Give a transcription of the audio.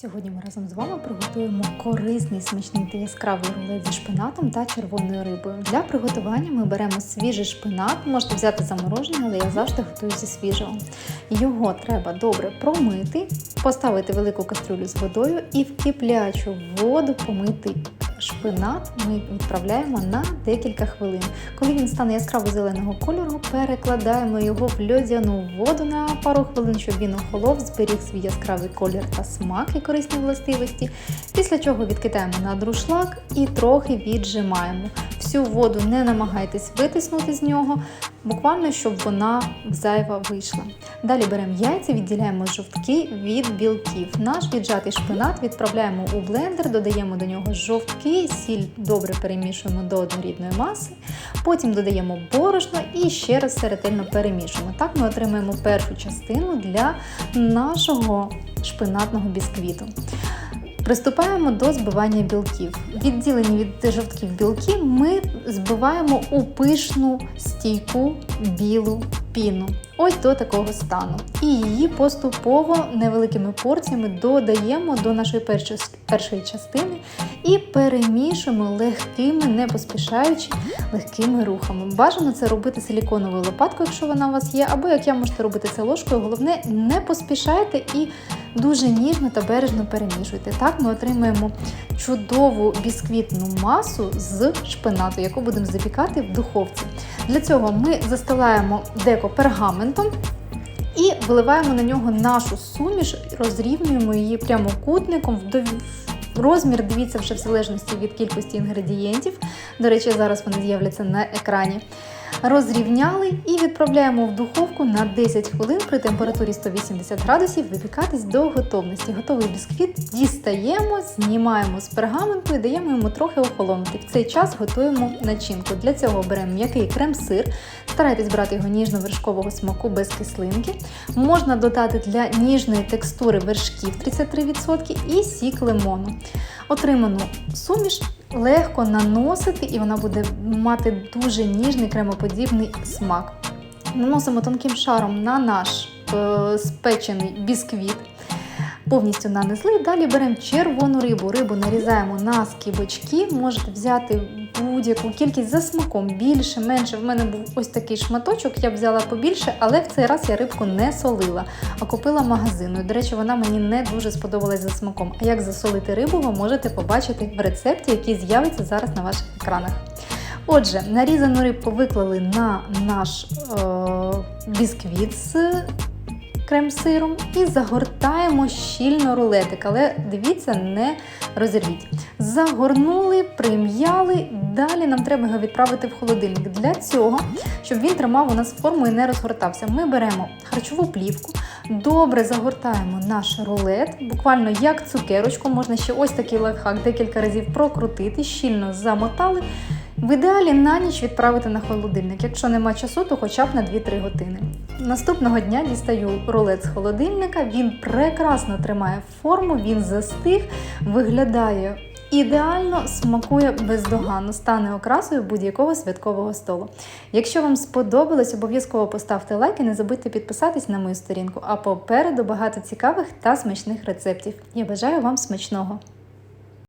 Сьогодні ми разом з вами приготуємо корисний, смачний та яскравий рулет зі шпинатом та червоною рибою. Для приготування ми беремо свіжий шпинат, можете взяти заморожений, але я завжди готую зі свіжого. Його треба добре промити, поставити велику кастрюлю з водою і в киплячу воду помити шпинат ми відправляємо на декілька хвилин. Коли він стане яскраво зеленого кольору, перекладаємо його в льодяну воду на пару хвилин, щоб він охолов, зберіг свій яскравий колір та смак і корисні властивості. Після чого відкидаємо на друшлак і трохи віджимаємо. Всю воду не намагайтесь витиснути з нього, буквально щоб вона зайва вийшла. Далі беремо яйця, відділяємо жовтки від білків. Наш віджатий шпинат відправляємо у блендер, додаємо до нього жовтки, сіль добре перемішуємо до однорідної маси. Потім додаємо борошно і ще раз все ретельно перемішуємо. Так ми отримаємо першу частину для нашого шпинатного бісквіту. Приступаємо до збивання білків. Відділені від жовтків білки ми збиваємо у пишну стійку білу піну. Ось до такого стану. І її поступово невеликими порціями додаємо до нашої першої, частини і перемішуємо легкими, не поспішаючи легкими рухами. Бажано це робити силіконовою лопаткою, якщо вона у вас є, або як я можете робити це ложкою. Головне, не поспішайте і дуже ніжно та бережно перемішуйте. Так ми отримаємо чудову бісквітну масу з шпинату, яку будемо запікати в духовці. Для цього ми застилаємо деко пергаментом. І виливаємо на нього нашу суміш, розрівнюємо її прямокутником в розмір, дивіться вже в залежності від кількості інгредієнтів. До речі, зараз вони з'являться на екрані. Розрівняли і відправляємо в духовку на 10 хвилин при температурі 180 градусів випікатись до готовності. Готовий бісквіт дістаємо, знімаємо з пергаменту і даємо йому трохи охолонути. В цей час готуємо начинку. Для цього беремо м'який крем-сир, старайтесь брати його ніжно-вершкового смаку без кислинки. Можна додати для ніжної текстури вершків 33% і сік лимону. Отриману суміш легко наносити, і вона буде мати дуже ніжний кремоподібний смак. Наносимо тонким шаром на наш е, спечений бісквіт. Повністю нанесли. Далі беремо червону рибу. Рибу нарізаємо на скибочки. Можете взяти будь-яку кількість за смаком, більше, менше. В мене був ось такий шматочок, я взяла побільше, але в цей раз я рибку не солила, а купила магазину. До речі, вона мені не дуже сподобалась за смаком. А як засолити рибу, ви можете побачити в рецепті, який з'явиться зараз на ваших екранах. Отже, нарізану рибку виклали на наш е- бісквіт з крем-сиром і загортаємо щільно рулетик, але дивіться, не розірвіть. Загорнули, прим'яли, далі нам треба його відправити в холодильник. Для цього, щоб він тримав у нас форму і не розгортався, ми беремо харчову плівку, добре загортаємо наш рулет, буквально як цукерочку, можна ще ось такий лайфхак декілька разів прокрутити, щільно замотали. В ідеалі на ніч відправити на холодильник. Якщо нема часу, то хоча б на 2-3 години. Наступного дня дістаю рулет з холодильника, він прекрасно тримає форму, він застиг, виглядає ідеально, смакує бездоганно, стане окрасою будь-якого святкового столу. Якщо вам сподобалось, обов'язково поставте лайк і не забудьте підписатись на мою сторінку. А попереду багато цікавих та смачних рецептів. Я бажаю вам смачного!